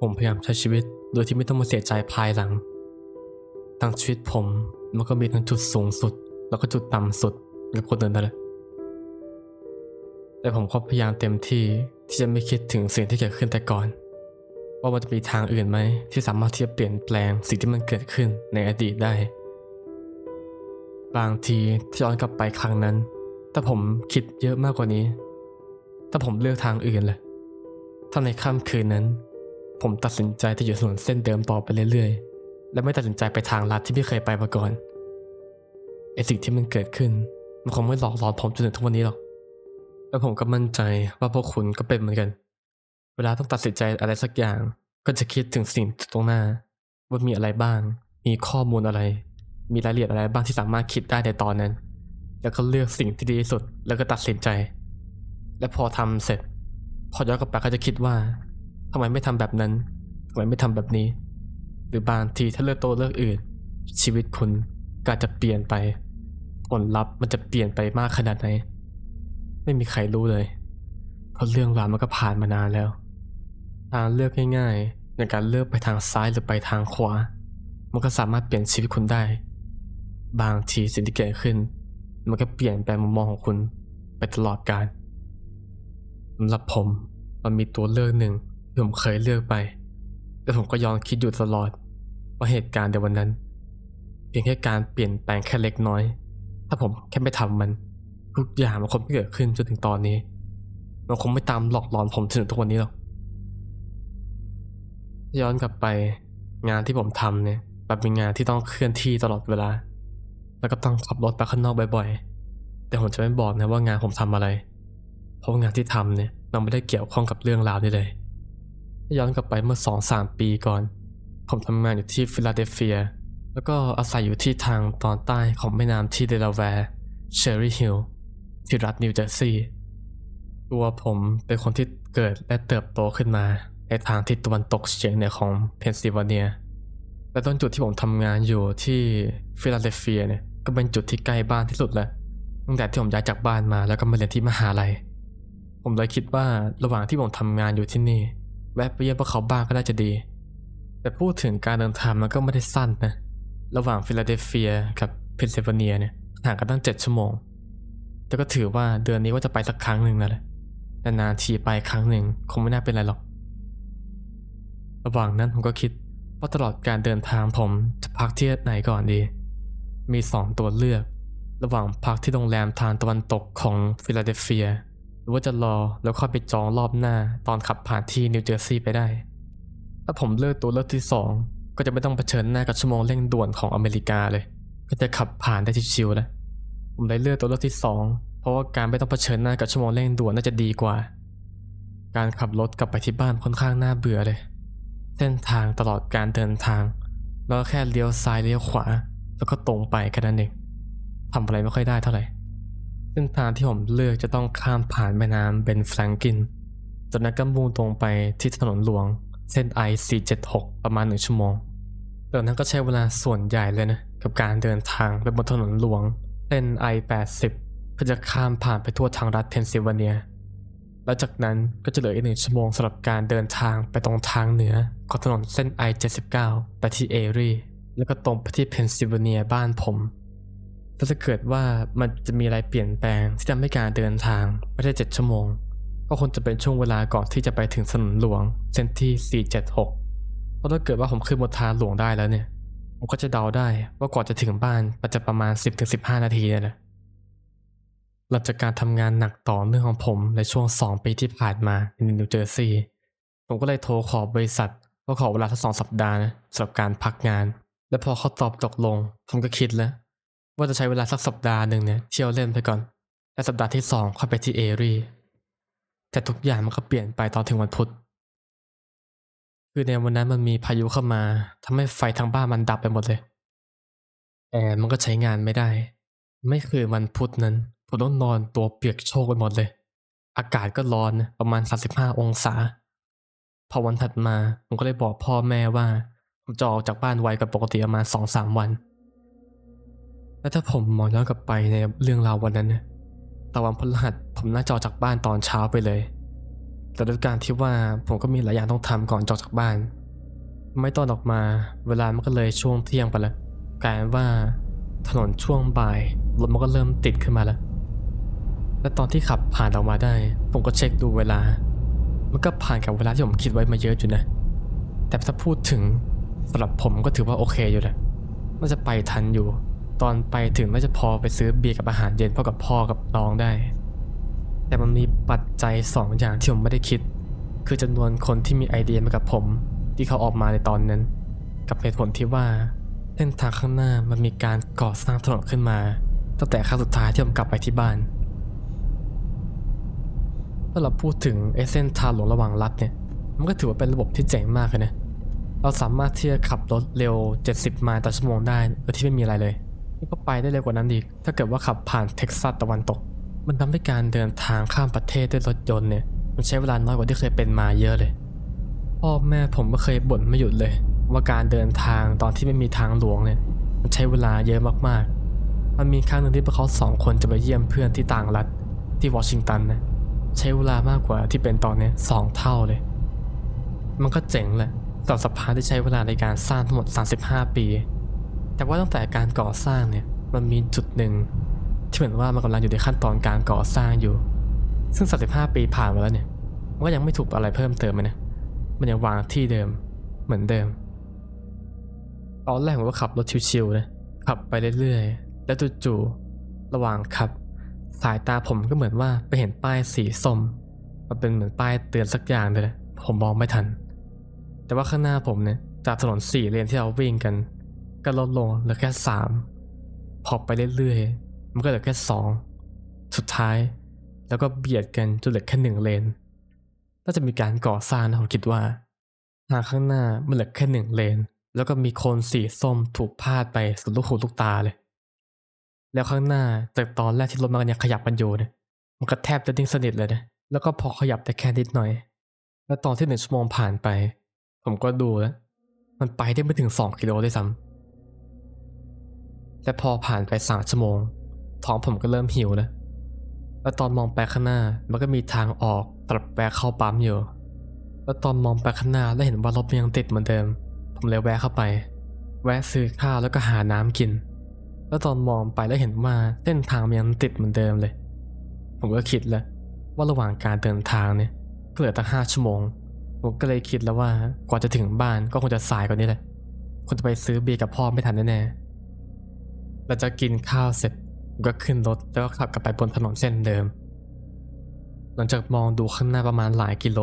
ผมพยายามใช้ชีวิตโดยที่ไม่ต้องมาเสียใจภายหลังทั้งชีวิตผมมันก็มีทั้งจุดสูงสุด แล้วก็จุดต่ำสุดกับคนอื่นนั่นแหละแต่ผมก็พยายามเต็มที่ที่จะไม่คิดถึงสิ่งที่เกิดขึ้นแต่ก่อน ว่ามันจะมีทางอื่นไหมที่สามารถที่จะเปลี่ยนแปลงสิ่งที่มันเกิดขึ้นในอดีตได้ บางทีที่ย้อนกลับไปครั้งนั้นแต่ผมคิดเยอะมากกว่านี้ ถ้าผมเลือกทางอื่นเลยถ้าในค่ำคืนนั้น ผมตัดสินใจที่อยู่ถนนเส้นเดิมต่อไปเรื่อยๆ และไม่ตัดสินใจไปทางลัดที่ไม่เคยไปมาก่อนไอสิ่งที่มันเกิดขึ้น มันคงไม่หลอกหลอนผมจนถึงทุกวันนี้หรอกและผมก็มั่นใจว่าพวกคุณก็เป็นเหมือนกัน เวลาต้องตัดสินใจอะไรสักอย่าง ก็จะคิดถึงสิ่งตรงหน้า ว่ามีอะไรบ้าง มีข้อมูลอะไร มีรายละเอียดอะไรบ้างที่สามารถคิดได้ในตอนนั้น แล้วก็เลือกสิ่งที่ดีที่สุด แล้วก็ตัดสินใจ และพอทำเสร็จ พอย้อนกลับไปก็จะคิดว่า ทำไมไม่ทำแบบนั้นทำไมไม่ทำแบบนี้ หรือบางทีถ้าเลือกโตเลือกอื่น ชีวิตคุณก็อาจจะเปลี่ยนไป ผลลัพธ์มันจะเปลี่ยนไปมากขนาดไหน ไม่มีใครรู้เลย เพราะเรื่องราวมันก็ผ่านมานานแล้ว ทางเลือกง่ายๆ ในการเลือกไปทางซ้ายหรือไปทางขวา มันก็สามารถเปลี่ยนชีวิตคุณได้ บางทีสิ่งที่เกิดขึ้น มันก็เปลี่ยนแปลงมุมมองของคุณไปตลอดกาลสำหรับผมมันมีตัวเลือกหนึ่ง ที่ผมเคยเลือกไป แต่ผมก็ย้อนคิดอยู่ตลอด ว่าเหตุการณ์ในวันนั้น เพียงแค่การเปลี่ยนแปลงแค่เล็กน้อย ถ้าผมแค่ไม่ทำมัน ทุกอย่างมันคงไม่เกิดขึ้นจนถึงตอนนี้ มันคงไม่ตามหลอกหลอนผมจนถึงทุกวันนี้หรอกย้อนกลับไปงานที่ผมทำเนี่ยมันเป็นงานที่ต้องเคลื่อนที่ตลอดเวลา แล้วก็ต้องขับรถไปข้างนอกบ่อยๆ แต่ผมจะไม่บอกนะว่างานผมทำอะไร เพราะงานที่ทำเนี่ยมันไม่ได้เกี่ยวข้องกับเรื่องราวนี้เลย ย้อนกลับไปเมื่อสองสามปีก่อน ผมทำงานอยู่ที่ฟิลาเดลเฟีย แล้วก็อาศัยอยู่ที่ทางตอนใต้ของแม่น้ำที่เดลาแวร์เชอร์รี่ฮิลล์ที่รัฐนิวเจอร์ซีย์ตัวผมเป็นคนที่เกิดและเติบโตขึ้นมา ในทางทิศตะวันตกเฉียงเหนือของเพนซิลเวเนียและต้นจุดที่ผมทำงานอยู่ที่ฟิลาเดลเฟียเนี่ยก็เป็นจุดที่ใกล้บ้านที่สุดแล้วตั้งแต่ที่ผมย้ายจากบ้านมาแล้วก็มาเรียนที่มหาลัย ผมเลยคิดว่าระหว่างที่ผมทำงานอยู่ที่นี่ แวะไปเยี่ยมพวกเขาบ้างก็น่าจะดี แต่พูดถึงการเดินทางมันก็ไม่ได้สั้นนะ ระหว่างฟิลาเดลเฟียกับเพนซิลเวเนียเนี่ยห่างกันตั้งเจ็ดชั่วโมง แต่ก็ถือว่าเดือนนี้ว่าจะไปสักครั้งหนึ่งนั่นแหละนานๆทีไปครั้งหนึ่งคงไม่น่าเป็นไรหรอก ระหว่างนั้นผมก็คิดว่าตลอดการเดินทางผมจะพักที่ไหนก่อนดี มีสองตัวเลือก ระหว่างพักที่โรงแรมทางตะวันตกของฟิลาเดลเฟีย รือว่าจะรอแล้วค่อยไปจองรอบหน้าตอนขับผ่านที่นิวเจอร์ซีย์ไปได้ ถ้าผมเลือกตัวเลือกที่สองก็จะไม่ต้องเผชิญหน้ากับชั่วโมงเร่งด่วนของอเมริกาเลย ก็จะขับผ่านได้ชิวๆแล้วผมเลยเลือกตัวเลือกที่สองเพราะว่าการไม่ต้องเผชิญหน้ากับชั่วโมงเร่งด่วนน่าจะดีกว่า การขับรถกลับไปที่บ้านค่อนข้างน่าเบื่อเลย เส้นทางตลอดการเดินทางเราก็แค่เลี้ยวซ้ายเลี้ยวขวา แล้วก็ตรงไปแค่นั้นเองทำอะไรไม่ค่อยได้เท่าไหร่ เส้นทางที่ผมเลือกจะต้องข้ามผ่านแม่น้ำเบนแฟรงกินจากนั้นก็มุ่งตรงไปที่ถนนหลวง เส้น I476 ประมาณหนึ่งชั่วโมงตอนนั้นก็ใช้เวลาส่วนใหญ่เลยนะ กับการเดินทางไปบนถนนหลวง เส้น I80 เพื่อจะข้ามผ่านไปทั่วทางรัฐเพนซิลเวเนีย แล้วจากนั้นก็จะเหลืออีกหนึ่งชั่วโมงสำหรับการเดินทางไปตรงทางเหนือของถนนเส้น I79 ไปที่เอรีแล้วก็ตรงไปที่เพนซิลเวเนียบ้านผม ถ้าจะเกิดว่ามันจะมีอะไรเปลี่ยนแปลงที่ทำให้การเดินทางไม่ได้ 7 ชั่วโมง ก็คงจะเป็นช่วงเวลาก่อนที่จะไปถึงถนนหลวงเส้นที่ 476 เพราะถ้าเกิดว่าผมขึ้นบนทางหลวงได้แล้วเนี่ย ผมก็จะเดาได้ว่าก่อนจะถึงบ้านมันจะประมาณ 10-15 นาทีนี่แหละหลังจากการทำงานหนักต่อเนื่องของผมในช่วง 2 ปีที่ผ่านมาในนิวเจอร์ซีย์ผมก็เลยโทรขอบริษัทว่าขอเวลาสักสองสัปดาห์นะสำหรับการพักงาน และพอเขาตอบตกลงผมก็คิดแล้ว ว่าจะใช้เวลาสักสัปดาห์หนึ่งเนี่ยเที่ยวเล่นไปก่อน และสัปดาห์ที่สองค่อยไปที่เอรีแต่ทุกอย่างมันก็เปลี่ยนไปตอนถึงวันพุธ คือในวันนั้นมันมีพายุเข้ามาทำให้ไฟทั้งบ้านมันดับไปหมดเลยแอร์มันก็ใช้งานไม่ได้ ไม่คือวันพุธนั้นผมต้องนอนตัวเปียกโชกไปหมดเลย อากาศก็ร้อนประมาณ 35 องศา พอวันถัดมาผมก็เลยบอกพ่อแม่ว่า ผมจะออกจากบ้านไวกว่าปกติประมาณ2-3วัน และถ้าผมมองย้อนกลับไปในเรื่องราววันนั้นตะวันพฤหัสผมน่าจะออกจากบ้านตอนเช้าไปเลย แต่ด้วยการที่ว่าผมก็มีหลายอย่างต้องทำก่อนจออกจากบ้าน ไม่ตอนออกมาเวลามันก็เลยช่วงเที่ยงไปแล้วกลายว่าถนนช่วงบ่ายรถมันก็เริ่มติดขึ้นมาแล้ว และตอนที่ขับผ่านออกมาได้ ผมก็เช็คดูเวลา มันก็ผ่านกับเวลาที่ผมคิดไว้มาเยอะอยู่นะ แต่ถ้าพูดถึงสำหรับผมก็ถือว่าโอเคอยู่แหละน่าจะไปทันอยู่ ตอนไปถึงน่าจะพอไปซื้อเบียร์กับอาหารเย็นพ่อกับพ่อกับน้องได้ แต่มันมีปัจจัยสองอย่างที่ผมไม่ได้คิด คือจำนวนคนที่มีไอเดียมากับผม ที่เขาออกมาในตอนนั้น กับเหตุผลที่ว่าเส้นทางข้างหน้ามันมีการก่อสร้างถนนขึ้นมาตั้งแต่ครั้งสุดท้ายที่ผมกลับไปที่บ้านถ้าเราพูดถึงไอ้เส้นทางหลวงระหว่างรัฐเนี่ย มันก็ถือว่าเป็นระบบที่เจ๋งมากเลยนะ เราสามารถที่จะขับรถเร็ว 70 ไมล์ต่อชั่วโมงได้โดยที่ไม่มีอะไรเลย นี่ก็ไปได้เร็วกว่านั้นอีก ถ้าเกิดว่าขับผ่านเท็กซัสตะวันตก มันทำให้การเดินทางข้ามประเทศด้วยรถยนต์เนี่ย มันใช้เวลาน้อยกว่าที่เคยเป็นมาเยอะเลย พ่อแม่ผมก็เคยบ่นไม่หยุดเลย ว่าการเดินทางตอนที่ไม่มีทางหลวงเนี่ย มันใช้เวลาเยอะมากๆ มันมีครั้งหนึ่งที่พวกเขาสองคนจะไปเยี่ยมเพื่อนที่ต่างรัฐที่วอชิงตันนะใช้เวลามากกว่าที่เป็นตอนนี้สองเท่าเลย มันก็เจ๋งแหละสำหรับสะพาที่ใช้เวลาในการสร้างทั้งหมด 35 ปี แต่ว่าตั้งแต่การก่อสร้างเนี่ยมันมีจุดหนึ่งที่เหมือนว่ามันกำลังอยู่ในขั้นตอนการก่อสร้างอยู่ ซึ่ง 35 ปีผ่านมาแล้วเนี่ยมันก็ยังไม่ถูกอะไรเพิ่มเติมเลยนะมันยังวางที่เดิมเหมือนเดิม ตอนแรกผมก็ขับรถชิวๆนะขับไปเรื่อยๆ แล้วจู่ๆระหว่างขับ สายตาผมก็เหมือนว่าไปเห็นป้ายสีส้ม มันเป็นเหมือนป้ายเตือนสักอย่างเลยนะผมมองไม่ทัน แต่ว่าข้างหน้าผมเนี่ยจากถนนสี่เลนที่เราวิ่งกัน ก็ลดลงเหลือแค่สามพอไปเรื่อยๆ มันก็เหลือแค่สองสุดท้าย แล้วก็เบียดกันจนเหลือแค่หนึ่งเลนน่าจะมีการก่อสร้างนะผมคิดว่าทางข้างหน้ามันเหลือแค่หนึ่งเลน แล้วก็มีโคนสีส้มถูกพาดไปสุดลูกหูลูกตาเลย แล้วข้างหน้าจากตอนแรกที่รถมันยังขยับกันอยู่เนี่ยมันก็แทบจะนิ่งสนิทเลยนะแล้วก็พอขยับแต่แค่นิดหน่อย แล้วตอนที่หนึ่งชั่วโมงผ่านไป ผมก็ดูแล้วมันไปได้ไม่ถึงสองกิโลด้วยซ้ำ และพอผ่านไปสามชั่วโมง ท้องผมก็เริ่มหิวแล้วแล้วตอนมองไปข้างหน้ามันก็มีทางออกตรับแวะเข้าปั๊มอยู่ แล้วตอนมองไปข้างหน้าแล้วเห็นว่ารถมันยังติดเหมือนเดิม ผมเลยแวะเข้าไป แวะซื้อข้าวแล้วก็หาน้ำกิน แล้วตอนมองไปแล้วเห็นว่าเส้นทางมันยังติดเหมือนเดิมเลย ผมก็คิดแล้วว่าระหว่างการเดินทางเนี่ยเหลือตั้งห้าชั่วโมง ผมก็เลยคิดแล้วว่ากว่าจะถึงบ้านก็คงจะสายกว่านี้แหละคงจะไปซื้อเบียร์กับพ่อไม่ทันแน่ๆ เราจะกินข้าวเสร็จก็ขึ้นรถแล้วก็ขับกลับไปบนถนนเส้นเดิม หลังจากมองดูข้างหน้าประมาณหลายกิโล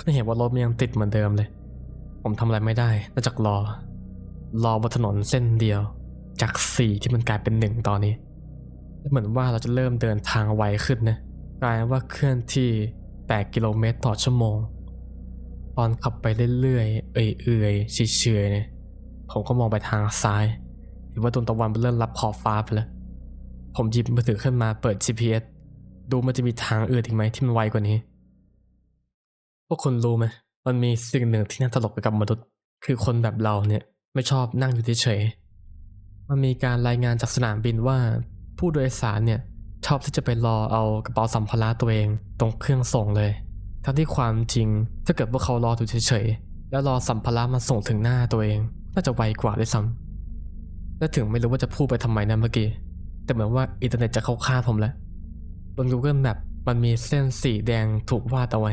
ก็เห็นว่ารถมันยังติดเหมือนเดิมเลย ผมทำอะไรไม่ได้นอกจากรอ รอบนถนนเส้นเดียว จากสี่ที่มันกลายเป็นหนึ่งตอนนี้เหมือนว่าเราจะเริ่มเดินทางไวขึ้นนะกลายเป็นว่าเคลื่อนที่ 8 กิโลเมตรต่อชั่วโมง ตอนขับไปเรื่อยๆ เอื่อยๆเฉยๆเนี่ยผมก็มองไปทางซ้าย เห็นว่าดวงตะวันมันเริ่มรับขอบฟ้าไปแล้วผมหยิบมือถือขึ้นมาเปิด GPS ดูมันจะมีทางอื่นอีกไหมที่มันไวกว่านี้ พวกคุณรู้ไหมมันมีสิ่งหนึ่งที่น่าตลกไปกับมนุษย์ คือคนแบบเราเนี่ยไม่ชอบนั่งอยู่เฉยๆมันมีการรายงานจากสนามบินว่า ผู้โดยสารเนี่ยชอบที่จะไปรอเอากระเป๋าสัมภาระตัวเอง ตรงเครื่องส่งเลย ทั้งที่ความจริงถ้าเกิดว่าเขารออยู่เฉยๆแล้วรอสัมภาระมาส่งถึงหน้าตัวเอง น่าจะไวกว่าด้วยซ้ำ และถึงไม่รู้ว่าจะพูดไปทำไมนะเมื่อกี้ แต่เหมือนว่าอินเทอร์เน็ตจะเข้าข้าผมแล้ว บน Google Map มันมีเส้นสีแดงถูกวาดเอาไว้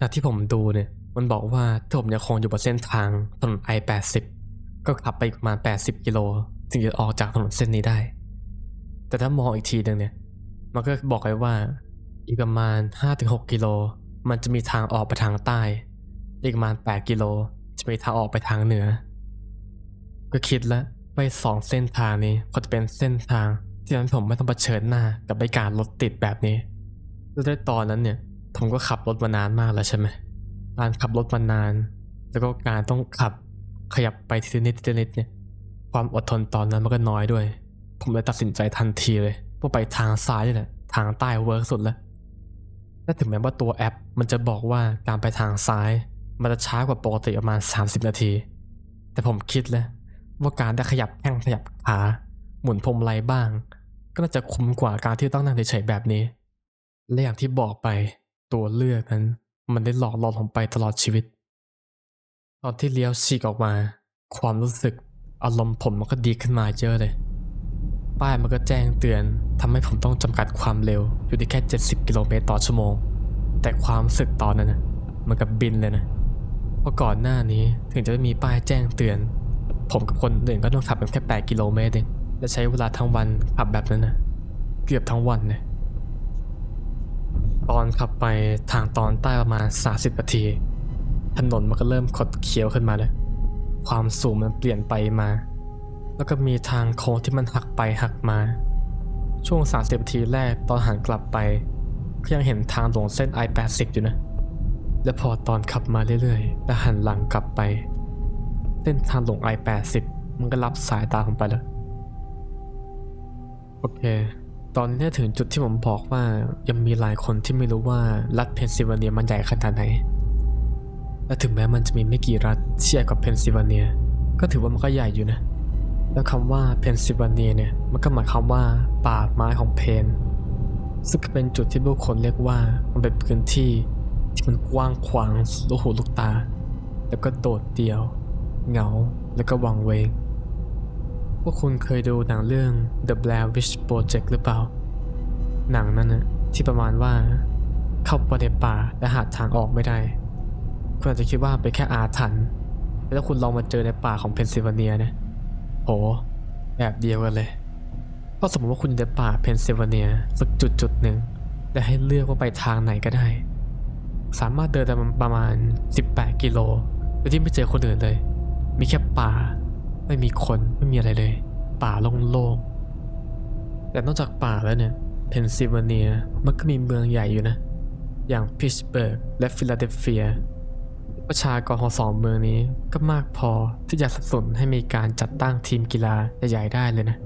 จากที่ผมดูเนี่ย มันบอกว่าถ้าผมยังคงอยู่บนเส้นทางถนน I80 ก็ขับไปประมาณ 80 กิโลถึงจะออกจากถนนเส้นนี้ได้ แต่ถ้ามองอีกทีหนึ่งเนี่ย มันก็บอกไว้ว่าอีกประมาณ 5-6 กิโล มันจะมีทางออกไปทางใต้ อีกประมาณ 8 กิโล จะมีทางออกไปทางเหนือ ก็คิดแล้ว ไปสองเส้นทางนี้ก็จะเป็นเส้นทางที่ทำให้ผมไม่ต้องเผชิญหน้ากับใบการรถติดแบบนี้แล้วด้วยตอนนั้นเนี่ยผมก็ขับรถมานานมากแล้วใช่ไหมการขับรถมานาน แล้วก็การต้องขับขยับไปทีละนิดทีละนิดเนี่ย ความอดทนตอนนั้นมันก็น้อยด้วย ผมเลยตัดสินใจทันทีเลยว่าไปทางซ้ายนี่แหละทางใต้เวิร์กสุดแล้วและถึงแม้ว่าตัวแอปมันจะบอกว่าการไปทางซ้าย มันจะช้ากว่าปกติประมาณ 30 นาที แต่ผมคิดแล้ว ว่าการได้ขยับแข้งขยับขาหมุนพรมไรบ้าง ก็น่าจะคุ้มกว่าการที่ต้องนั่งเฉยๆแบบนี้ และอย่างที่บอกไปตัวเลือกนั้น มันได้หลอกหลอนผมไปตลอดชีวิต ตอนที่เลี้ยวฉีกออกมา ความรู้สึกอารมณ์ผมมันก็ดีขึ้นมาเยอะเลย ป้ายมันก็แจ้งเตือนทำให้ผมต้องจำกัดความเร็วอยู่ที่แค่ 70 กิโลเมตรต่อชั่วโมง แต่ความรู้สึกตอนนั้นนะมันกับบินเลยนะเพราะก่อนหน้านี้ถึงจะไม่มีป้ายแจ้งเตือน ผมกับคนอื่นก็ต้องขับกันแค่8กิโลเมตรเองและใช้เวลาทั้งวันขับแบบนั้นนะเกือบทั้งวันเลยตอนขับไปทางตอนใต้ประมาณ30นาที ถนนมันก็เริ่มขดเคี้ยวขึ้นมาเลยความสูงมันเปลี่ยนไปมา แล้วก็มีทางโค้งที่มันหักไปหักมา ช่วง30นาทีแรกตอนหันกลับไปก็ยังเห็นทางหลวงเส้น I80 อยู่นะ และพอตอนขับมาเรื่อยๆ แล้วหันหลังกลับไป เส้นทางหลวง I80 มันก็รับสายตาผมไปแล้ว โอเค ตอนนี้ถึงจุดที่ผมบอกว่ายังมีหลายคนที่ไม่รู้ว่ารัฐเพนซิลเวเนียมันใหญ่ขนาดไหน และถึงแม้มันจะมีไม่กี่รัฐที่ใหญ่กว่าเพนซิลเวเนีย ก็ถือว่ามันก็ใหญ่อยู่นะ แล้วคำว่าเพนซิลเวเนียเนี่ยมันก็หมายความว่าป่าไม้ของเพนซึ่งเป็นจุดที่ผู้คนเรียกว่ามันเป็นพื้นที่ที่มันกว้างขวางลูกหูลูกตา แล้วก็โดดเดี่ยว เหงาแล้วก็วังเวงพวกคุณเคยดูหนังเรื่อง The Blair Witch Project หรือเปล่า หนังนั้นนะที่ประมาณว่าเข้าไปในป่าและหาทางออกไม่ได้ คุณอาจจะคิดว่าเป็นแค่อาถรรพ์แต่ถ้าคุณลองมาเจอในป่าของเพนซิลเวเนียนี่ยโหแบบเดียวกันเลยก็สมมติว่าคุณอยู่ในป่าเพนซิลเวเนียสักจุดจุดหนึ่งและให้เลือกว่าไปทางไหนก็ได้ สามารถเดินได้ประมาณ 18 กิโลโดยที่ไม่เจอคนอื่นเลย มีแค่ป่า ไม่มีคนไม่มีอะไรเลย ป่าโล่งๆแต่นอกจากป่าแล้วเนี่ยเพนซิลเวเนียมันก็มีเมืองใหญ่อยู่นะ อย่างพิชเบิร์กและฟิลาเดลเฟียประชากรของสองเมืองนี้ก็มากพอที่จะสนับสนุนให้มีการจัดตั้งทีมกีฬาใหญ่ๆได้เลยนะ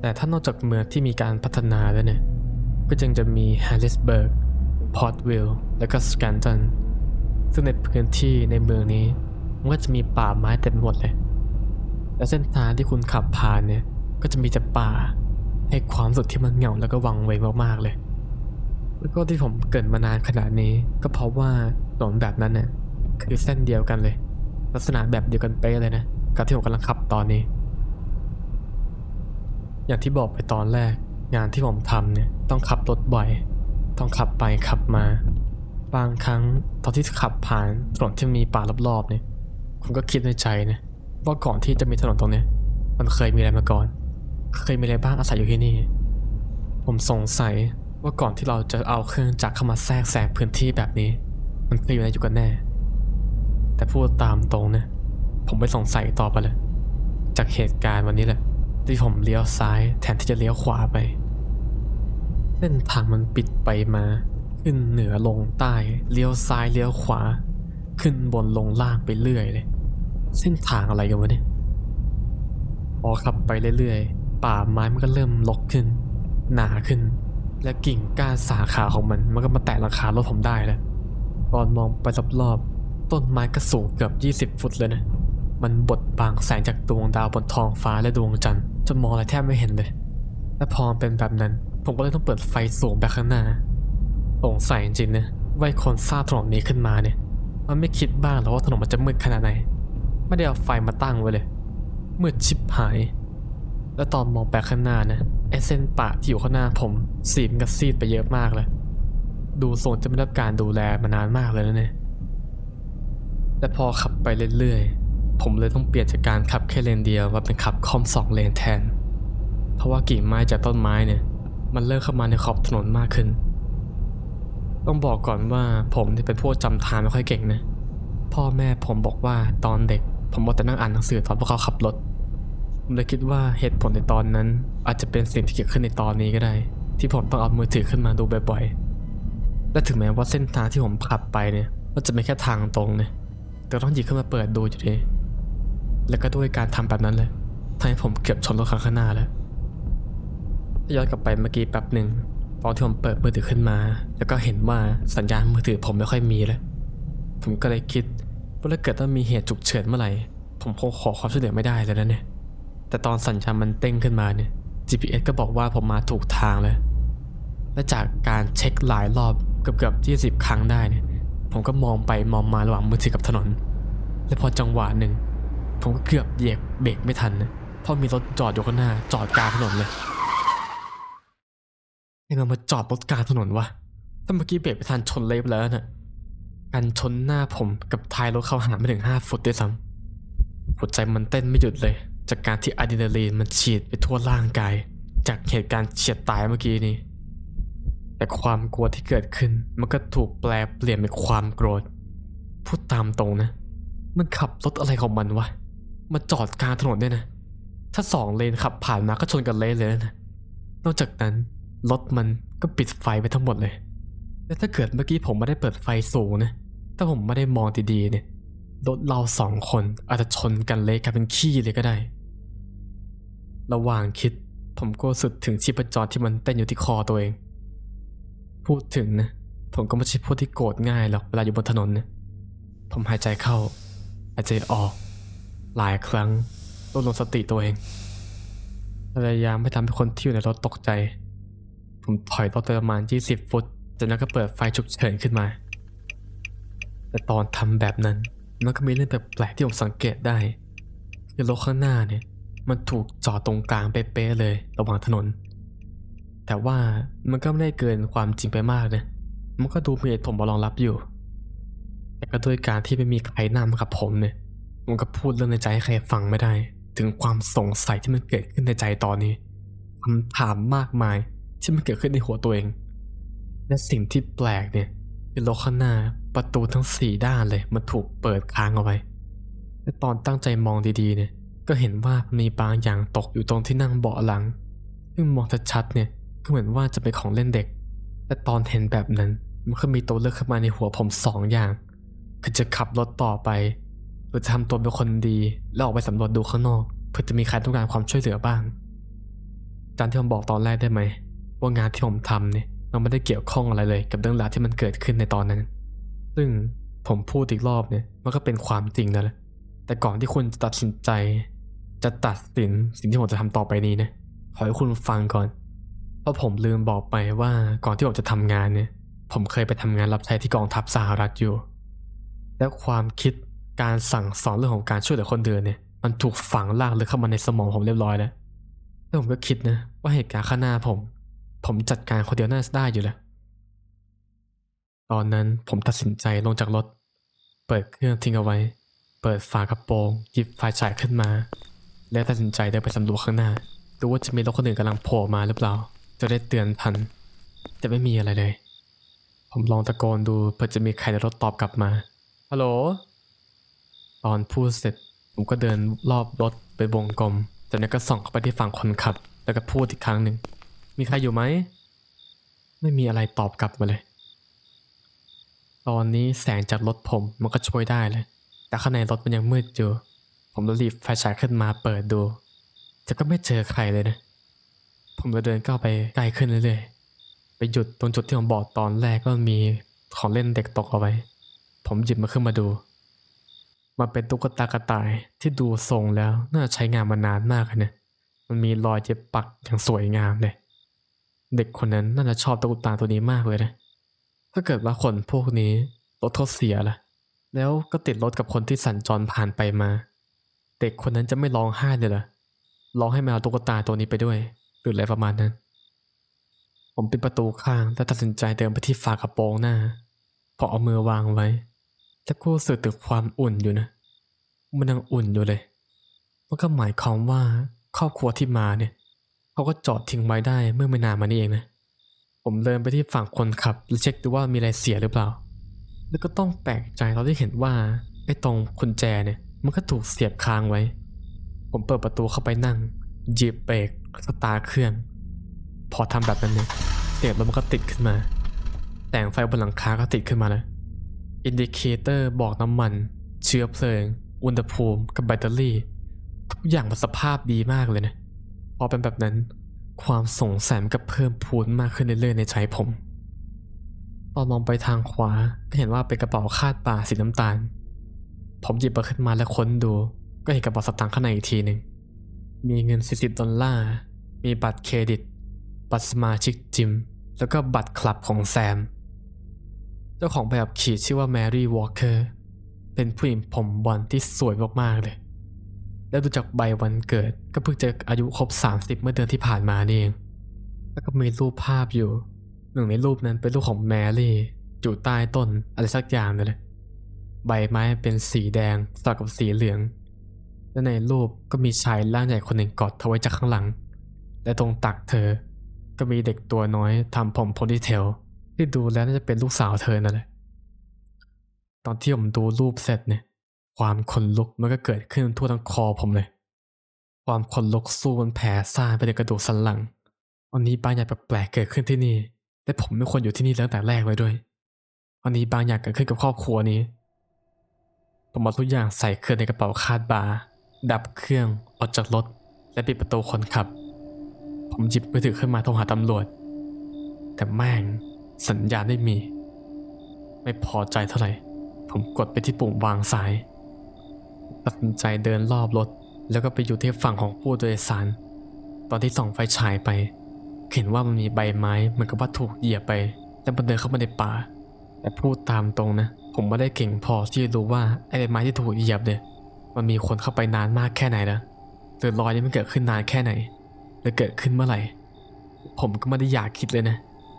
แต่ถ้านอกจากเมืองที่มีการพัฒนาแล้วเนี่ย ก็จึงจะมีแฮริสเบิร์กพอร์ตวิลและก็สแกนตันซึ่งในพื้นที่ในเมืองนี้ มันก็จะมีป่าไม้เต็มหมดเลย และเส้นทางที่คุณขับผ่านเนี่ย ก็จะมีแต่ป่า ให้ความสุดที่มันเหงาแล้วก็วังเวงมากๆเลย แล้วก็ที่ผมเกรินมานานขนาดนี้ ก็เพราะว่าถนนแบบนั้นเนี่ยคือเส้นเดียวกันเลย ลักษณะแบบเดียวกันเป๊ะเลยนะกับที่ผมกำลังขับตอนนี้ อย่างที่บอกไปตอนแรก งานที่ผมทำเนี่ยต้องขับรถบ่อย ต้องขับไปขับมา บางครั้งตอนที่ขับผ่านถนนที่มีป่ารอบๆเนี่ย ผมก็คิดในใจนะว่าก่อนที่จะมีถนนตรงนี้มันเคยมีอะไรมาก่อน เคยมีอะไรบ้างอาศัยอยู่ที่นี่ ผมสงสัยว่าก่อนที่เราจะเอาเครื่องจักรเข้ามาแทรกแซงพื้นที่แบบนี้ มันเคยอยู่อะไรอยู่กันแน่ แต่พูดตามตรงนะผมไม่สงสัยต่อไปเลย จากเหตุการณ์วันนี้แหละ ที่ผมเลี้ยวซ้ายแทนที่จะเลี้ยวขวาไปเส้นทางมันปิดไปมา ขึ้นเหนือลงใต้เลี้ยวซ้ายเลี้ยวขวา ขึ้นบนลงล่างไปเรื่อยเลย เส้นทางอะไรกันวะเนี่ยพอขับไปเรื่อยๆ ป่าไม้มันก็เริ่มรกขึ้น หนาขึ้น และกิ่งก้านสาขาของมัน มันก็มาแตะหลังคารถผมได้แล้วตอนมองไปรอบๆต้นไม้ก็สูงเกือบ 20 ฟุตเลยนะ มันบดบังแสงจากดวงดาวบนท้องฟ้าและดวงจันทร์จนมองอะไรแทบไม่เห็นเลยและพอมเป็นแบบนั้น ผมก็เลยต้องเปิดไฟสูงไปข้างหน้าสงสัยจริงๆนะว่าคนสร้างถนนนี้ขึ้นมาเนี่ย มันไม่คิดบ้างหรอว่าถนนมันจะมืดขนาดไหน ไม่ได้เอาไฟมาตั้งไว้เลย มืดชิบหาย แล้วตอนมองไปข้างหน้านะไอเส้นปะที่อยู่ข้างหน้าผมสีมันก็ซีดไปเยอะมากเลย ดูทรงจะไม่รับการดูแลมานานมากเลยนะเนี่ย แต่พอขับไปเรื่อยๆ ผมเลยต้องเปลี่ยนจากการขับแค่เลนเดียวมาเป็นขับคอมสองเลนแทน เพราะว่ากิ่งไม้จากต้นไม้เนี่ย มันเริ่มเข้ามาในขอบถนนมากขึ้น ต้องบอกก่อนว่าผมเนี่เป็นพวกจำทางไม่ค่อยเก่งนะ พ่อแม่ผมบอกว่าตอนเด็ก ผมบอกแต่นั่งอ่านหนังสือตอนพวกเขาขับรถผมเลยคิดว่าเหตุผลในตอนนั้น อาจจะเป็นสิ่งที่เกิดขึ้นในตอนนี้ก็ได้ ที่ผมต้องเอามือถือขึ้นมาดูบ่อยๆ และถึงแม้ว่าเส้นทางที่ผมขับไปเนี่ยมันจะไม่แค่ทางตรงเนี่ยแต่ต้องหยิบขึ้นมาเปิดดูอยู่ดีแล้วก็ด้วยการทำแบบนั้นเลยทำให้ผมเกือบชนรถคันข้างหน้าแล้วย้อนกลับไปเมื่อกี้แป๊บหนึ่ง ตอที่ผมเปิดมือถือขึ้นมา แล้วก็เห็นว่าสัญญาณมือถือผมไม่ค่อยมีแล้วผมก็เลยคิดว่าถ้าเกิดต้องมีเหตุฉุกเฉินเมื่อไหร่ ผมคงขอความช่วยเหลือไม่ได้แล้วนะเนี่ย แต่ตอนสัญญาณมันเต้งขึ้นมาเนี่ย GPS ก็บอกว่าผมมาถูกทางแล้วและจากการเช็คหลายรอบเกือบเกือบ20ครั้งได้เนี่ย ผมก็มองไปมองมาระหว่างมือถือกับถนน และพอจังหวะหนึ่งผมก็เกือบเหยียบเบรกไม่ทันนะเพราะมีรถจอดอยู่ข้างหน้าจอดกลางถนนเลย ให้มันมาจอดรถกลางถนนวะถ้าเมื่อกี้เบรกไม่ทันชนเละไปแล้วนะการชนหน้าผมกับท้ายรถเขาห่างไม่ถึงห้าฟุตด้วยซ้ำหัวใจมันเต้นไม่หยุดเลย จากการที่อะดรีนาลีนมันฉีดไปทั่วร่างกาย จากเหตุการณ์เฉียดตายเมื่อกี้นี้ แต่ความกลัวที่เกิดขึ้นมันก็ถูกแปลเปลี่ยนเป็นความโกรธ พูดตามตรงนะ มันขับรถอะไรของมันวะ มาจอดกลางถนนด้วยนะ ถ้าสองเลนขับผ่านมาก็ชนกันเละเลยนะ นอกจากนั้น รถมันก็ปิดไฟไปทั้งหมดเลยและถ้าเกิดเมื่อกี้ผมไม่ได้เปิดไฟสูงนะ ถ้าผมไม่ได้มองดีๆเนี่ยรถเราสองคนอาจจะชนกันเละกลายเป็นขี้เลยก็ได้ ระหว่างคิดผมก็สึกถึงชีพจรที่มันเต้นอยู่ที่คอตัวเอง พูดถึงนะ ผมก็ไม่ใช่พวกที่โกรธง่ายหรอกเวลาอยู่บนถนนนะ ผมหายใจเข้าหายใจออก หลายครั้งรวบรวมสติตัวเอง พยายามไม่ทำให้คนที่อยู่ในรถตกใจ ผมถอยรถไปประมาณ 20 ฟุตจากนั้นก็เปิดไฟฉุกเฉินขึ้นมา แต่ตอนทำแบบนั้นมันก็มีเรื่องแปลกๆที่ผมสังเกตได้คือรถข้างหน้าเนี่ย มันถูกจอดตรงกลางเป๊ะๆเลยระหว่างถนน แต่ว่ามันก็ไม่ได้เกินความจริงไปมากนะมันก็ดูมีเหตุผลมารองรับอยู่ แต่ก็ด้วยการที่ไม่มีใครนำกับผมเนี่ยมันก็พูดเรื่องในใจให้ใครฟังไม่ได้ ถึงความสงสัยที่มันเกิดขึ้นในใจตอนนี้คำถามมากมาย ที่มันเกิดขึ้นในหัวตัวเอง และสิ่งที่แปลกเนี่ยคือรถข้างหน้าประตูทั้งสี่ด้านเลยมันถูกเปิดค้างเอาไว้และตอนตั้งใจมองดีๆเนี่ย ก็เห็นว่ามีบางอย่างตกอยู่ตรงที่นั่งเบาะหลัง ซึ่งมองชัดๆเนี่ยก็เหมือนว่าจะเป็นของเล่นเด็ก แต่ตอนเห็นแบบนั้นมันก็มีตัวเลือกขึ้นมาในหัวผมสองอย่าง คือจะขับรถต่อไป หรือจะทำตัวเป็นคนดี แล้วออกไปสำรวจดูข้างนอก เพื่อจะมีใครต้องการความช่วยเหลือบ้างจำที่ผมบอกตอนแรกได้ไหม ว่างานที่ผมทำเนี่ยมันไม่ได้เกี่ยวข้องอะไรเลยกับเรื่องราวที่มันเกิดขึ้นในตอนนั้น ซึ่งผมพูดอีกรอบเนี่ยมันก็เป็นความจริงนั่นแหละแต่ก่อนที่คุณจะตัดสินใจ จะตัดสินสิ่งที่ผมจะทำต่อไปนี้นะขอให้คุณฟังก่อน เพราะผมลืมบอกไปว่าก่อนที่ผมจะทำงานเนี่ย ผมเคยไปทำงานรับใช้ที่กองทัพสหรัฐอยู่ และความคิดการสั่งสอนเรื่องของการช่วยเหลือคนเดินเนี่ย มันถูกฝังลากลึกเข้ามาในสมองผมเรียบร้อยแล้วแล้วผมก็คิดนะว่าเหตุการณ์ข้างหน้าผม ผมจัดการคนเดียวน่าจะได้อยู่แหล้วตอนนั้นผมตัดสินใจลงจากรถ เปิดเครื่องทิ้งเอาไว้ เปิดฝากระโปรงหยิบไฟฉายขึ้นมา แล้วตัดสินใจเดินไปสำรวจข้างหน้า ดูว่าจะมีรถคนอื่นกำลังโผล่มาหรือเปล่า จะได้เตือนทัน แต่ไม่มีอะไรเลย ผมลองตะโกนดูเพื่อจะมีใครในรถตอบกลับมา ฮัลโหล ตอนพูดเสร็จผมก็เดินรอบรถไปวงกลมจากนั้นก็ส่องเข้าไปที่ฝั่งคนขับ แล้วก็พูดอีกครั้งหนึ่ง มีใครอยู่ไหม ไม่มีอะไรตอบกลับมาเลย ตอนนี้แสงจากรถผมมันก็ช่วยได้เลย แต่ข้างในรถมันยังมืดอยู่ ผมเลยรีบไฟฉายขึ้นมาเปิดดู แต่ก็ไม่เจอใครเลยนะ ผมเลยเดินก้าวไปใกล้ขึ้นเรื่อยๆ ไปหยุดตรงจุดที่ผมบอกตอนแรกก็มีของเล่นเด็กตกเอาไว้ ผมหยิบมาขึ้นมาดูมันเป็นตุ๊กตากระต่ายที่ดูทรงแล้ว น่าใช้งานมานานมากเลยนะมันมีรอยเย็บปักอย่างสวยงามเลย เด็กคนนั้นน่าจะชอบตุ๊กตาตัวนี้มากเลยนะ ถ้าเกิดว่าคนพวกนี้รถเขาเสียล่ะ แล้วก็ติดรถกับคนที่สัญจรผ่านไปมา เด็กคนนั้นจะไม่ร้องไห้เลยเหรอ ร้องให้มาเอาตุ๊กตาตัวนี้ไปด้วย หรืออะไรประมาณนั้น ผมปิดประตูข้างแล้วตัดสินใจเดินไปที่ฝากระโปรงหน้า พอเอามือวางไว้ แล้วก็รู้สึกถึงความอุ่นอยู่นะ มันยังอุ่นอยู่เลย มันก็หมายความว่าครอบครัวที่มาเนี่ย เขาก็จอดทิ้งไว้ได้เมื่อไม่นานมานี้เองนะ ผมเดินไปที่ฝั่งคนขับและเช็คดูว่ามีอะไรเสียหรือเปล่า แล้วก็ต้องแปลกใจตอนที่เห็นว่าไอ้ตรงกุญแจเนี่ยมันก็ถูกเสียบค้างไว้ ผมเปิดประตูเข้าไปนั่งหยิบเบรกสตาร์เครื่อง พอทำแบบนั้นเนี่ยเสียงรถมันก็ติดขึ้นมา แต่งไฟบนหลังคาก็ติดขึ้นมาแล้วอินดิเคเตอร์บอกน้ำมัน เชื้อเพลิง อุณหภูมิกับแบตเตอรี่ ทุกอย่างมันสภาพดีมากเลยนะ พอเป็นแบบนั้น ความสงสัยมันก็เพิ่มพูนมากขึ้นเรื่อยๆในใจผมตอนมองไปทางขวาก็เห็นว่าเป็นกระเป๋าคาดบ่าสีน้ำตาล ผมหยิบมันขึ้นมาแล้วค้นดู ก็เห็นกระเป๋าสตางค์ข้างในอีกทีหนึ่ง มีเงินส40ดอลลาร์ มีบัตรเครดิต บัตรสมาชิกจิม แล้วก็บัตรคลับของแซม เจ้าของใบขับขี่ชื่อว่าแมรี่วอลเกอร์ เป็นผู้หญิงผมบอลที่สวยมากๆเลย แล้วดูจากใบวันเกิด ก็เพิ่งจะอายุครบ 30 เมื่อเดือนที่ผ่านมานี่เอง แล้วก็มีรูปภาพอยู่ หนึ่งในรูปนั้นเป็นรูปของแมรี่อยู่ใต้ต้นอะไรสักอย่างนั่นแหละใบไม้เป็นสีแดงสลับกับสีเหลือง และในรูปก็มีชายร่างใหญ่คนหนึ่งกอดเธอไว้จากข้างหลัง และตรงตักเธอ ก็มีเด็กตัวน้อยทำผมโพนิเทลที่ดูแล้วน่าจะเป็นลูกสาวเธอนั่นแหละ ตอนที่ผมดูรูปเสร็จเนี่ย ความขนลุกมันก็เกิดขึ้นทั่วทั้งคอผมเลย ความขนลุกสู้มันแผ่ซ่านไปในกระดูกสันหลัง วันนี้บางอย่างแปลกๆเกิดขึ้นที่นี่ และผมไม่ควรอยู่ที่นี่ตั้งแต่แรกเลยด้วย วันนี้บางอย่างเกิดขึ้นกับครอบครัวนี้ ผมเอาทุกอย่างใส่เครื่องในกระเป๋าคาดบาดับเครื่องออกจากรถ และปิดประตูคนขับ ผมหยิบมือถือขึ้นมาโทรหาตำรวจ แต่แม่งสัญญาณไม่มี ไม่พอใจเท่าไหร่ ผมกดไปที่ปุ่มวางสาย ตัดสินใจเดินรอบรถ แล้วก็ไปอยู่ที่ฝั่งของผู้โดยสาร ตอนที่ส่องไฟฉายไป เห็นว่ามันมีใบไม้เหมือนกับว่าถูกเหยียบไป แล้วมันเดินเข้ามาในป่า แต่พูดตามตรงนะ ผมไม่ได้เก่งพอที่จะรู้ว่าไอ้ใบไม้ที่ถูกเหยียบเนี่ย มันมีคนเข้าไปนานมากแค่ไหนแล้วหรือรอยนี้มันเกิดขึ้นนานแค่ไหนหรือเกิดขึ้นเมื่อไหร่ ผมก็ไม่ได้อยากคิดเลยนะ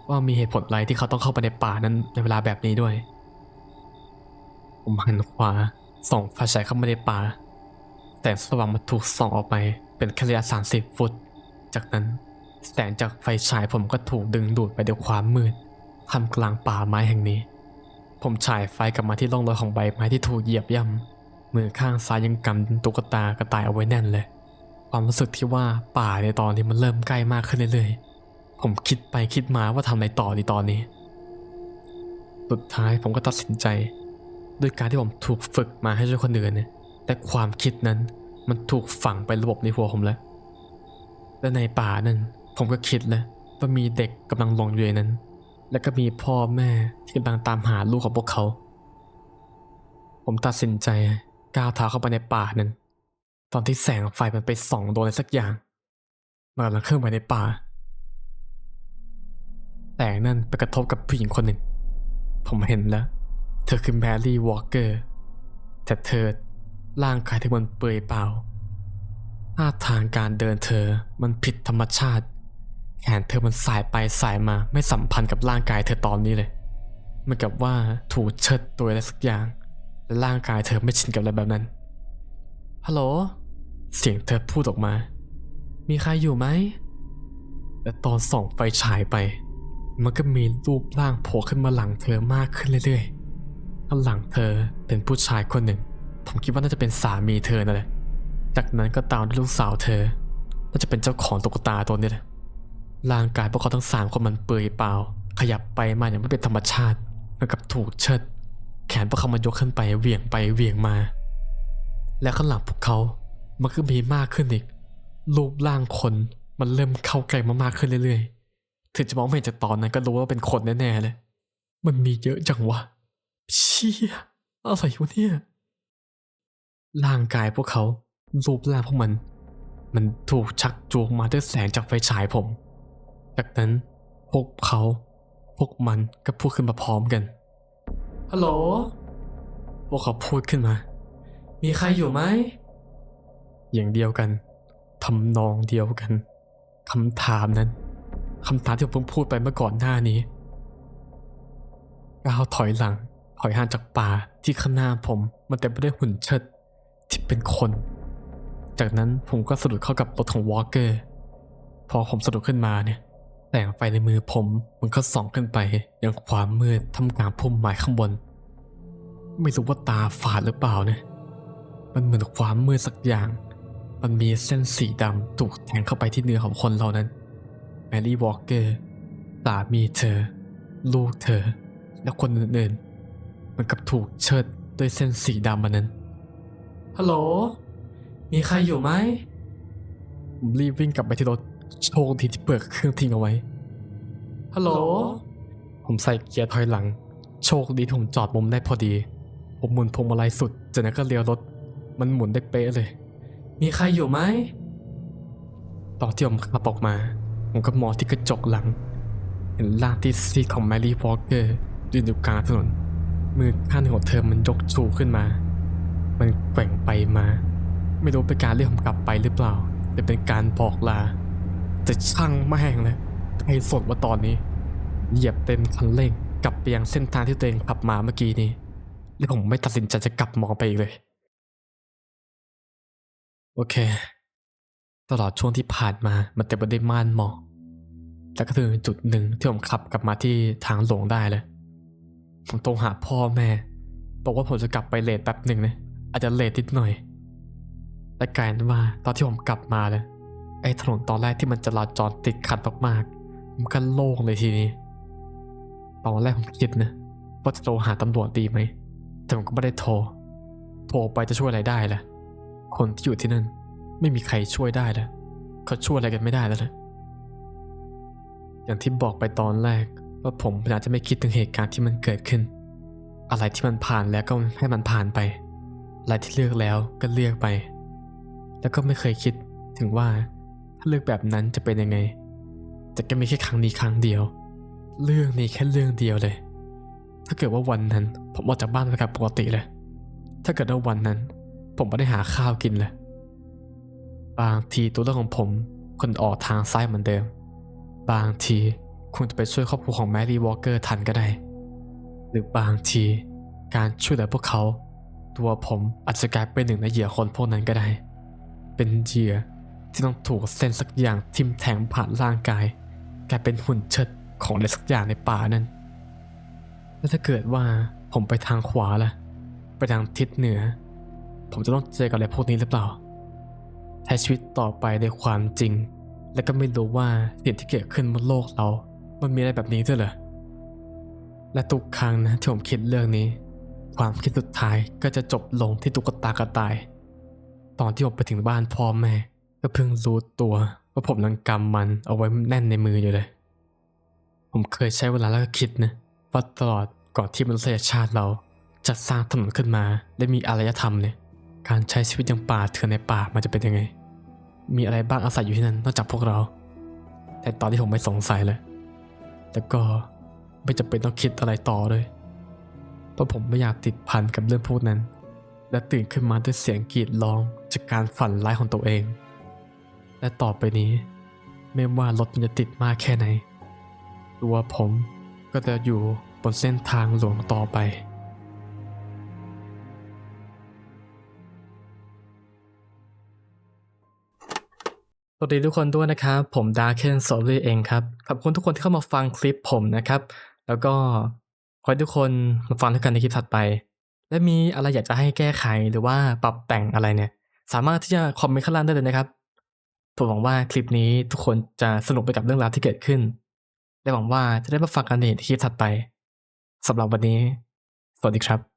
ว่ามีเหตุผลอะไรที่เขาต้องเข้าไปในป่านั้นในเวลาแบบนี้ด้วย ผมหันขวา ส่องไฟฉายเข้ามาในป่าแสงสว่างมันถูกส่องออกไปเป็นแค่ระยะ30ฟุต จากนั้นแสงจากไฟฉายผมก็ถูกดึงดูดไปด้วยความมืดทำกลางป่าไม้แห่งนี้ ผมฉายไฟกลับมาที่ร่องรอยของใบไม้ที่ถูกเหยียบย่ำมือข้างซ้ายยังกำตุ๊กตากระต่ายเอาไว้แน่นเลย ความรู้สึกที่ว่าป่าในตอนนี้มันเริ่มใกล้มากขึ้นเรื่อยๆ ผมคิดไปคิดมาว่าทำอะไรต่อดีตอนนี้ สุดท้ายผมก็ตัดสินใจ ด้วยการที่ผมถูกฝึกมาให้ช่วยคนอื่นเนี่ย แต่ความคิดนั้นมันถูกฝังไประบบในหัวผมแล้ว และในป่านั้นผมก็คิดแล้วว่ามีเด็กกำลังหลงอยู่ในนั้น และก็มีพ่อแม่ที่กำลังตามหาลูกของพวกเขา ผมตัดสินใจก้าวเท้าเข้าไปในป่านั้น ตอนที่แสงไฟมันไปส่องโดนอะไรสักอย่างมันกำลังเคลื่อนไปในป่าแสงนั่นไปกระทบกับผู้หญิงคนหนึ่ง ผมเห็นแล้ว เธอคือแมรี่วอลเกอร์ แต่เธอร่างกายเธอมันเปลือยเปล่าท่าทางการเดินเธอมันผิดธรรมชาติ แขนเธอมันสายไปสายมาไม่สัมพันธ์กับร่างกายเธอตอนนี้เลยเหมือนกับว่าถูกเชิดตัวอะไรสักอย่างและร่างกายเธอไม่ชินกับอะไรแบบนั้น ฮัลโหล เสียงเธอพูดออกมา มีใครอยู่ไหม และตอนส่องไฟฉายไป มันก็มีรูปร่างโผล่ขึ้นมาหลังเธอมากขึ้นเรื่อยๆ ข้างหลังเธอเป็นผู้ชายคนหนึ่ง ผมคิดว่าน่าจะเป็นสามีเธอนั่นแหละจากนั้นก็ตามด้วยลูกสาวเธอ น่าจะเป็นเจ้าของตุ๊กตาตัวนี้แหละร่างกายพวกเขาทั้งสามคนมันเปื่อยเปล่า ขยับไปมาอย่างไม่เป็นธรรมชาติเหมือนกับถูกเชิด แขนพวกเขามันยกขึ้นไปเหวี่ยงไปเหวี่ยงมา และข้างหลังพวกเขามันก็มีมากขึ้นอีก รูปร่างคนมันเริ่มเข้าใกล้มามากขึ้นเรื่อยๆ ถึงจะมองไม่เห็นจากตอนนั้นก็รู้ว่าเป็นคนแน่ๆเลย มันมีเยอะจังวะ ชี่ยอะไรวะเนี่ย ร่างกายพวกเขารูปร่างพวกมัน มันถูกชักจูงมาด้วยแสงจากไฟฉายผม จากนั้นพวกเขา พวกมันก็พูดขึ้นมาพร้อมกัน ฮัลโหล พวกเขาพูดขึ้นมา มีใครอยู่ไหม อย่างเดียวกัน ทำนองเดียวกัน คำถามนั้น คำถามที่ผมเพิ่งพูดไปเมื่อก่อนหน้านี้ก้าวถอยหลังถ อยห่างจากป่าที่ข้างหน้าผมมันเต็มไปด้วยหุ่นเชิดที่เป็นคน จากนั้นผมก็สะดุดเข้ากับรถของวอลเกอร์ พอผมสะดุดขึ้นมาเนี่ยแสงไฟในมือผมมันก็ส่องขึ้นไปยังความมืดทำกลางพุ่มไม้ข้างบน ไม่รู้ว่าตาฝาดหรือเปล่าเนี่ยมันเหมือนความมืดสักอย่าง มันมีเส้นสีดำถูกแทงเข้าไปที่เนื้อของคนเรานั้นแมรี่วอลเกอร์สามีเธอ ลูกเธอ และคนอื่นๆ มันกับถูกเชิดด้วยเส้นสีดำมันนั้น ฮัลโหล มีใครอยู่ไหมผมรีบวิ่งกลับไปที่รถโชคดีที่เปิดเครื่องทิ้งเอาไว้ ฮัลโหล ผมใส่เกียร์ถอยหลัง โชคดีที่ผมจอดมุมได้พอดี ผมหมุนพวงมาลัยสุดจากนั้นก็เลี้ยวรถ มันหมุนได้เป๊ะเลย มีใครอยู่ไหมตอนที่ผมขับออกมา ผมก็มองที่กระจกหลัง เห็นร่างที่ซีดของแมรี่วอลเกอร์ยืนอยู่กลางถนน มือข้างหนึ่งของเธอมันยกชูขึ้นมา มันแกว่งไปมา ไม่รู้เป็นการเรียกผมกลับไปหรือเปล่าหรือเป็นการบอกลา แต่ช่างแม่งเลยใครสนว่าตอนนี้ เหยียบเต็มคันเร่งกลับไปยังเส้นทางที่ตัวเองขับมาเมื่อกี้นี้ และผมไม่ตัดสินใจจะกลับมองไปอีกเลย โอเค ตลอดช่วงที่ผ่านมา มันเต็มไปด้วยม่านหมอกแล้วก็ถึงจุดหนึ่งที่ผมขับกลับมาที่ทางหลวงได้เลย ผมโทรหาพ่อแม่ บอกว่าผมจะกลับไปเลทแป๊บหนึ่งนะ อาจจะเลทนิดหน่อยและกลายเป็นว่าตอนที่ผมกลับมาเลยไอ้ถนนตอนแรกที่มันจราจรติดขัดมากๆมันก็โล่งเลยทีนี้ ตอนแรกผมคิดนะว่าจะโทรหาตำรวจดีไหม แต่ผมก็ไม่ได้โทร โทรไปจะช่วยอะไรได้ล่ะ คนที่อยู่ที่นั่น ไม่มีใครช่วยได้แล้วเขาช่วยอะไรกันไม่ได้แล้วนะอย่างที่บอกไปตอนแรก ว่าผมพยายามจะไม่คิดถึงเหตุการณ์ที่มันเกิดขึ้น อะไรที่มันผ่านแล้วก็ให้มันผ่านไป อะไรที่เลือกแล้วก็เลือกไป แล้วก็ไม่เคยคิดถึงว่าถ้าเลือกแบบนั้นจะเป็นยังไง แต่ก็ม่แค่ครั้งนี้ครั้งเดียว เรื่องนี้แค่เรื่องเดียวเลย ถ้าเกิดว่าวันนั้น ผมออกจากบ้านไปกับปกติเลย ถ้าเกิดว่าวันนั้น ผมไม่ได้หาข้าวกินเลย บางทีตัวเลือกของผมคนออกทางซ้ายเหมือนเดิม บางที คงจะไปช่วยครอบครัวของแมรี่วอลเกอร์ทันก็ได้ หรือบางทีการช่วยเหลือพวกเขา ตัวผมอาจจะกลายเป็นหนึ่งในเหยื่อคนพวกนั้นก็ได้ เป็นเหยื่อที่ต้องถูกเส้นสักอย่างทิ่มแทงผ่านร่างกาย กลายเป็นหุ่นเชิดของอะไรสักอย่างในป่านั้น แล้วถ้าเกิดว่าผมไปทางขวาล่ะ ไปทางทิศเหนือ ผมจะต้องเจอกับอะไรพวกนี้หรือเปล่าใช้ชีวิตต่อไปในความจริง และก็ไม่รู้ว่าสิ่งที่เกิดขึ้นบนโลกเรา มันมีอะไรแบบนี้ด้วยเหรอ และทุกครั้งนะที่ผมคิดเรื่องนี้ ความคิดสุดท้ายก็จะจบลงที่ตุ๊กตากระต่าย ตอนที่ผมไปถึงบ้านพ่อแม่ ก็เพิ่งรู้ตัวว่าผมนังกำมันเอาไว้แน่นในมืออยู่เลย ผมเคยใช้เวลาแล้วก็คิดนะว่าตลอดก่อนที่มนุษยชาติเราจะสร้างถนนขึ้นมาและมีอารยธรรมเนี่ยการใช้ชีวิตอย่างป่าเถื่อนในป่ามันจะเป็นยังไง มีอะไรบ้างอาศัยอยู่ที่นั่นนอกจากพวกเรา แต่ตอนที่ผมไม่สงสัยเลย แล้วก็ไม่จำเป็นต้องคิดอะไรต่อเลย เพราะผมไม่อยากติดพันกับเรื่องพวกนั้น และตื่นขึ้นมาด้วยเสียงกรีดร้องจากการฝันร้ายของตัวเอง และต่อไปนี้ ไม่ว่ารถมันจะติดมากแค่ไหน ตัวผมก็จะอยู่บนเส้นทางหลวงต่อไป วัสดีทุกคนด้วยนะครับ ผมดาร์เคนโซลี่เองครับ ขอบคุณทุกคนที่เข้ามาฟังคลิปผมนะครับ แล้วก็ขอให้ทุกคนมาฟังด้วยกันในคลิปถัดไป และมีอะไรอยากจะให้แก้ไขหรือว่าปรับแต่งอะไรเนี่ย สามารถที่จะคอมเมนต์ข้างล่างได้เลยนะครับ ผมหวังว่าคลิปนี้ทุกคนจะสนุกไปกับเรื่องราวที่เกิดขึ้น และหวังว่าจะได้มาฟังกันในคลิปถัดไปสำหรับวันนี้ สวัสดีครับ